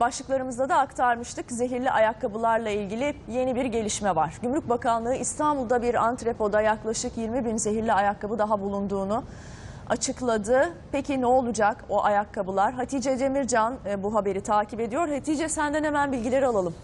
Başlıklarımızda da aktarmıştık. Zehirli ayakkabılarla ilgili yeni bir gelişme var. Gümrük Bakanlığı İstanbul'da bir antrepoda yaklaşık 20 bin zehirli ayakkabı daha bulunduğunu açıkladı. Peki ne olacak o ayakkabılar? Hatice Demircan e, bu haberi takip ediyor. Hatice senden hemen bilgileri alalım.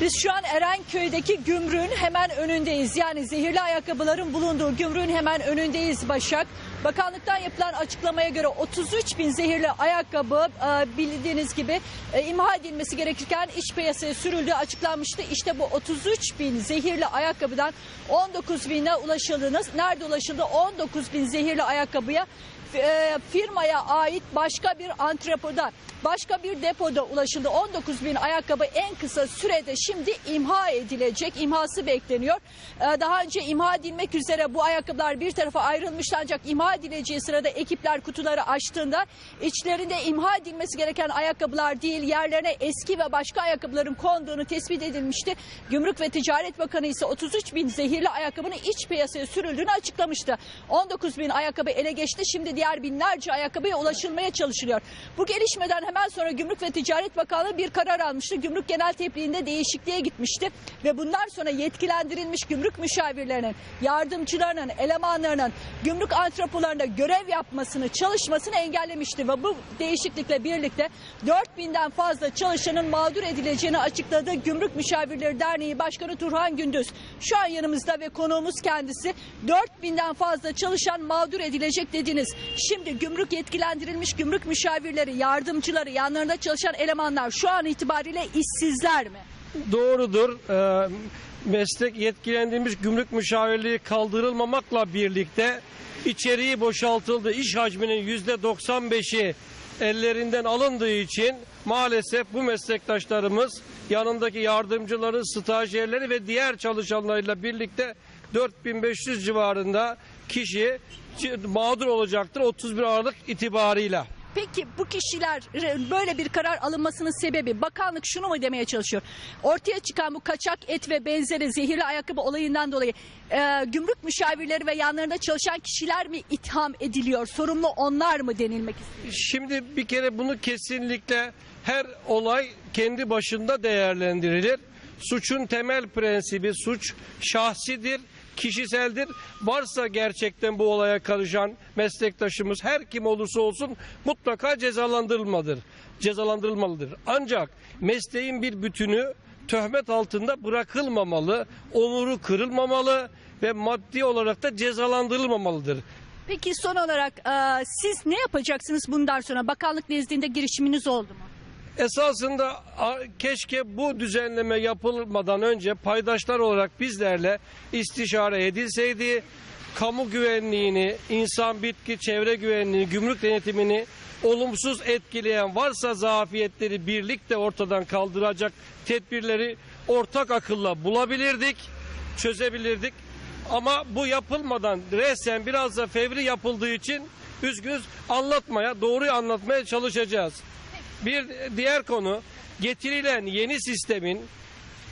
Biz şu an Erenköy'deki gümrüğün hemen önündeyiz. Yani zehirli ayakkabıların bulunduğu gümrüğün hemen önündeyiz Başak. Bakanlıktan yapılan açıklamaya göre 33 bin zehirli ayakkabı e, bildiğiniz gibi e, imha edilmesi gerekirken iç piyasaya sürüldüğü açıklanmıştı. İşte bu 33 bin zehirli ayakkabıdan 19 bine ulaşıldınız. Nerede ulaşıldı? 19 bin zehirli ayakkabıya e, firmaya ait başka bir antrepoda, başka bir depoda ulaşıldı. 19 bin ayakkabı en kısa sürede şimdi imha edilecek. İmhası bekleniyor. E, daha önce imha edilmek üzere bu ayakkabılar bir tarafa ayrılmıştı ancak imha edileceği sırada ekipler kutuları açtığında içlerinde imha edilmesi gereken ayakkabılar değil yerlerine eski ve başka ayakkabıların konduğunu tespit edilmişti. Gümrük ve Ticaret Bakanı ise 33 bin zehirli ayakkabının iç piyasaya sürüldüğünü açıklamıştı. 19 bin ayakkabı ele geçti. Şimdi diğer binlerce ayakkabıya ulaşılmaya çalışılıyor. Bu gelişmeden hemen sonra Gümrük ve Ticaret Bakanlığı bir karar almıştı. Gümrük Genel Tebliğinde değişikliğe gitmişti ve bundan sonra yetkilendirilmiş gümrük müşavirlerinin, yardımcılarının, elemanlarının gümrük antrepolarında görev yapmasını, çalışmasını engellemişti ve bu değişiklikle birlikte 4000'den fazla çalışanın mağdur edileceğini açıkladı Gümrük Müşavirleri Derneği Başkanı Turhan Gündüz. Şu an yanımızda ve konuğumuz kendisi 4000'den fazla çalışan mağdur edilecek dediniz. Şimdi gümrük yetkilendirilmiş gümrük müşavirleri, yardımcıları, yanlarında çalışan elemanlar şu an itibariyle işsizler mi? Doğrudur. Ee, meslek yetkilendirilmiş gümrük müşavirliği kaldırılmamakla birlikte içeriği boşaltıldı. İş hacminin yüzde 95'i ellerinden alındığı için maalesef bu meslektaşlarımız yanındaki yardımcıları, stajyerleri ve diğer çalışanlarıyla birlikte 4500 civarında kişi mağdur olacaktır 31 Aralık itibarıyla. Peki bu kişiler böyle bir karar alınmasının sebebi bakanlık şunu mu demeye çalışıyor? Ortaya çıkan bu kaçak et ve benzeri zehirli ayakkabı olayından dolayı e, gümrük müşavirleri ve yanlarında çalışan kişiler mi itham ediliyor? Sorumlu onlar mı denilmek istiyor? Şimdi bir kere bunu kesinlikle her olay kendi başında değerlendirilir. Suçun temel prensibi suç şahsidir, kişiseldir. Varsa gerçekten bu olaya karışan meslektaşımız her kim olursa olsun mutlaka cezalandırılmalıdır. Cezalandırılmalıdır. Ancak mesleğin bir bütünü töhmet altında bırakılmamalı, onuru kırılmamalı ve maddi olarak da cezalandırılmamalıdır. Peki son olarak e, siz ne yapacaksınız bundan sonra? Bakanlık nezdinde girişiminiz oldu mu? Esasında keşke bu düzenleme yapılmadan önce paydaşlar olarak bizlerle istişare edilseydi. Kamu güvenliğini, insan bitki çevre güvenliğini, gümrük denetimini olumsuz etkileyen varsa zafiyetleri birlikte ortadan kaldıracak tedbirleri ortak akılla bulabilirdik, çözebilirdik. Ama bu yapılmadan resen biraz da fevri yapıldığı için üzgünüz anlatmaya, doğruyu anlatmaya çalışacağız. Bir diğer konu getirilen yeni sistemin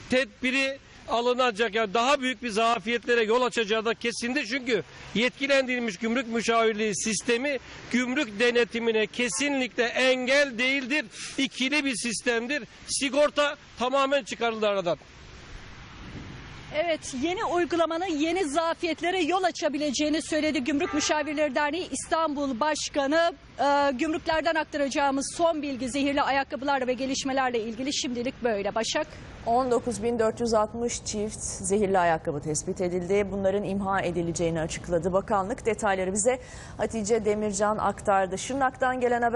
tedbiri alınacak yani daha büyük bir zafiyetlere yol açacağı da kesindir. Çünkü yetkilendirilmiş gümrük müşavirliği sistemi gümrük denetimine kesinlikle engel değildir. İkili bir sistemdir. Sigorta tamamen çıkarıldı aradan. Evet yeni uygulamanın yeni zafiyetlere yol açabileceğini söyledi Gümrük Müşavirleri Derneği İstanbul Başkanı. Ee, gümrüklerden aktaracağımız son bilgi zehirli ayakkabılar ve gelişmelerle ilgili şimdilik böyle Başak. 19.460 çift zehirli ayakkabı tespit edildi. Bunların imha edileceğini açıkladı bakanlık. Detayları bize Hatice Demircan aktardı. Şırnak'tan gelen haber